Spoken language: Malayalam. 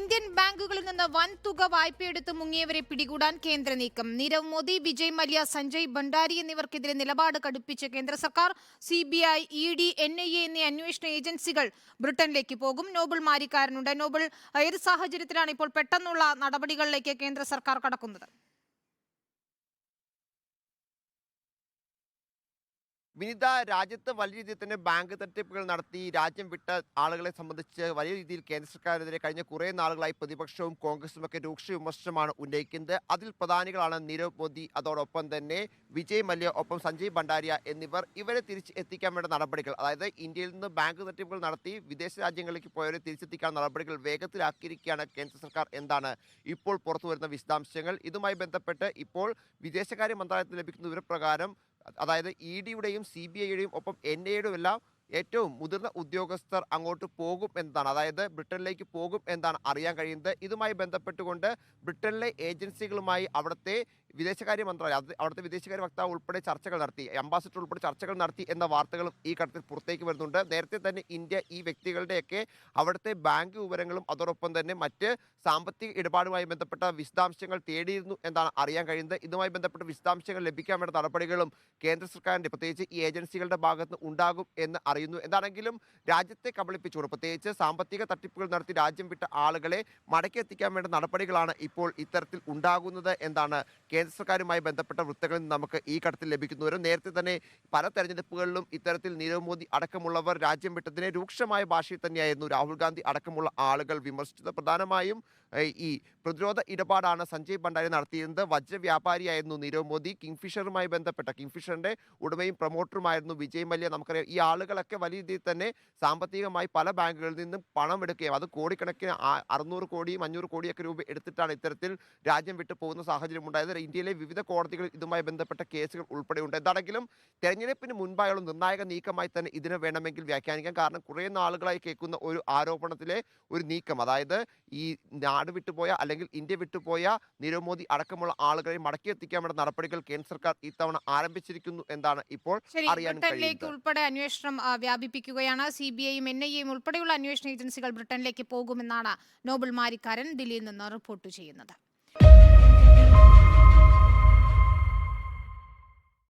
ഇന്ത്യൻ ബാങ്കുകളിൽ നിന്ന് വൻ തുക വായ്പയെടുത്ത് മുങ്ങിയവരെ പിടികൂടാൻ കേന്ദ്ര നീക്കം. നീരവ് മോദി വിജയ് മല്യ സഞ്ജയ് ഭണ്ഡാരി എന്നിവർക്കെതിരെ നിലപാട് കടുപ്പിച്ച കേന്ദ്ര സർക്കാർ C B I E D N I A എന്നീ അന്വേഷണ ഏജൻസികൾ ബ്രിട്ടനിലേക്ക് പോകും. നോബിൾ മാരിക്കാരനുണ്ട്. നോബിൾ ഏത് സാഹചര്യത്തിലാണ് ഇപ്പോൾ പെട്ടെന്നുള്ള നടപടികളിലേക്ക് കേന്ദ്ര സർക്കാർ കടക്കുന്നത്? വിനിത രാജ്യത്ത് വലിയ രീതിയിൽ തന്നെ ബാങ്ക് തട്ടിപ്പുകൾ നടത്തി രാജ്യം വിട്ട ആളുകളെ സംബന്ധിച്ച് വലിയ രീതിയിൽ കേന്ദ്ര സർക്കാരിനെതിരെ കഴിഞ്ഞ കുറേ നാളുകളായി പ്രതിപക്ഷവും കോൺഗ്രസും ഒക്കെ രൂക്ഷ വിമർശനമാണ് ഉന്നയിക്കുന്നത്. അതിൽ പ്രധാനികളാണ് നീരവ് മോദി അതോടൊപ്പം തന്നെ വിജയ് മല്യ ഒപ്പം സഞ്ജയ് ഭണ്ഡാരിയ എന്നിവർ ഇവരെ തിരിച്ച് എത്തിക്കാൻ വേണ്ട നടപടികൾ. അതായത് ഇന്ത്യയിൽ നിന്ന് ബാങ്ക് തട്ടിപ്പുകൾ നടത്തി വിദേശ രാജ്യങ്ങളിലേക്ക് പോയവരെ തിരിച്ചെത്തിക്കാൻ നടപടികൾ വേഗത്തിലാക്കിയിരിക്കുകയാണ് കേന്ദ്ര സർക്കാർ എന്താണ് ഇപ്പോൾ പുറത്തു വരുന്ന വിശദാംശങ്ങൾ. ഇതുമായി ബന്ധപ്പെട്ട് ഇപ്പോൾ വിദേശകാര്യ മന്ത്രാലയത്തിൽ ലഭിക്കുന്ന വിവരപ്രകാരം അതായത് ഇ ഡിയുടെയും സി ബി ഐയുടെയും ഒപ്പം എൻ ഐയുടെയും എല്ലാം ഏറ്റവും മുതിർന്ന ഉദ്യോഗസ്ഥർ അങ്ങോട്ട് പോകും എന്നതാണ്. അതായത് ബ്രിട്ടനിലേക്ക് പോകും എന്നാണ് അറിയാൻ കഴിയുന്നത്. ഇതുമായി ബന്ധപ്പെട്ടുകൊണ്ട് ബ്രിട്ടനിലെ ഏജൻസികളുമായി അവിടുത്തെ വിദേശകാര്യ മന്ത്രാലയം അവിടുത്തെ വിദേശകാര്യ വക്താവ് ഉൾപ്പെടെ ചർച്ചകൾ നടത്തി അംബാസിഡർ ഉൾപ്പെടെ ചർച്ചകൾ നടത്തി എന്ന വാർത്തകളും ഈ ഘട്ടത്തിൽ പുറത്തേക്ക് വരുന്നുണ്ട്. നേരത്തെ തന്നെ ഇന്ത്യ ഈ വ്യക്തികളുടെയൊക്കെ അവിടുത്തെ ബാങ്ക് വിവരങ്ങളും അതോടൊപ്പം തന്നെ മറ്റ് സാമ്പത്തിക ഇടപാടുമായി ബന്ധപ്പെട്ട വിശദാംശങ്ങൾ തേടിയിരുന്നു എന്നാണ് അറിയാൻ കഴിയുന്നത്. ഇതുമായി ബന്ധപ്പെട്ട വിശദാംശങ്ങൾ ലഭിക്കാൻ വേണ്ട നടപടികളും കേന്ദ്ര സർക്കാരിന്റെ പ്രത്യേകിച്ച് ഈ ഏജൻസികളുടെ ഭാഗത്ത് ഉണ്ടാകും എന്ന് അറിയുന്നു. എന്താണെങ്കിലും രാജ്യത്തെ കബളിപ്പിച്ചുകൊണ്ട് പ്രത്യേകിച്ച് സാമ്പത്തിക തട്ടിപ്പുകൾ നടത്തി രാജ്യം വിട്ട ആളുകളെ മടക്കി എത്തിക്കാൻ വേണ്ട നടപടികളാണ് ഇപ്പോൾ ഇത്തരത്തിൽ ഉണ്ടാകുന്നത് എന്നാണ് കേന്ദ്ര സർക്കാരുമായി ബന്ധപ്പെട്ട വൃത്തങ്ങളിൽ നിന്ന് നമുക്ക് ഈ ഘട്ടത്തിൽ ലഭിക്കുന്നവരും നേരത്തെ തന്നെ പല തെരഞ്ഞെടുപ്പുകളിലും ഇത്തരത്തിൽ നീരവ് മോദി അടക്കമുള്ളവർ രാജ്യം വിട്ടതിനെ രൂക്ഷമായ ഭാഷയിൽ തന്നെയായിരുന്നു രാഹുൽ ഗാന്ധി അടക്കമുള്ള ആളുകൾ വിമർശിച്ചത്. പ്രധാനമായും ഈ പ്രതിരോധ ഇടപാടാണ് സഞ്ജയ് ഭണ്ഡാരി നടത്തിയിരുന്നത്. വജ്രവ്യാപാരിയായിരുന്നു നീരവ് മോദി. കിങ്ഫിഷറുമായി ബന്ധപ്പെട്ട കിങ്ഫിഷറിന്റെ ഉടമയും പ്രൊമോട്ടറുമായിരുന്നു വിജയ് മല്യ. നമുക്കറിയാം ഈ ആളുകളൊക്കെ വലിയ രീതിയിൽ തന്നെ സാമ്പത്തികമായി പല ബാങ്കുകളിൽ നിന്നും പണം എടുക്കുകയും അത് കോടിക്കണക്കിന് അറുന്നൂറ് കോടിയും അഞ്ഞൂറ് കോടിയൊക്കെ രൂപ എടുത്തിട്ടാണ് ഇത്തരത്തിൽ രാജ്യം വിട്ടു പോകുന്ന സാഹചര്യം ഉണ്ടായത്. ഇന്ത്യയിലെ വിവിധ കോടതികളിൽ ഇതുമായി ബന്ധപ്പെട്ട കേസുകൾ ഉൾപ്പെടെയുണ്ട്. എന്താണെങ്കിലും തെരഞ്ഞെടുപ്പിന് മുൻപായുള്ള നിർണായക നീക്കമായി തന്നെ ഇതിനെ വേണമെങ്കിൽ വ്യാഖ്യാനിക്കാം. കാരണം കുറേ നാളുകളായി കേൾക്കുന്ന ഒരു ആരോപണത്തിലെ ഒരു നീക്കം അതായത് ഈ നാട് വിട്ടുപോയ അല്ലെങ്കിൽ ഇന്ത്യ വിട്ടുപോയ നീരവ് മോദി അടക്കമുള്ള ആളുകളെ മടക്കി മടക്കിയെത്തിക്കാൻ വേണ്ട നടപടികൾ കേന്ദ്ര സർക്കാർ ഇത്തവണ ആരംഭിച്ചിരിക്കുന്നു എന്നാണ് ഇപ്പോൾ അറിയാൻ ഉൾപ്പെടെ അന്വേഷണം വ്യാപിപ്പിക്കുകയാണ്. സി ബി ഐയും എൻ ഐ എയും ഉൾപ്പെടെയുള്ള അന്വേഷണ ഏജൻസികൾ ബ്രിട്ടനിലേക്ക് പോകുമെന്നാണ് നോബൽ മാരിക്കാരൻ ദില്ലിയിൽ നിന്ന് റിപ്പോർട്ട് ചെയ്യുന്നത്.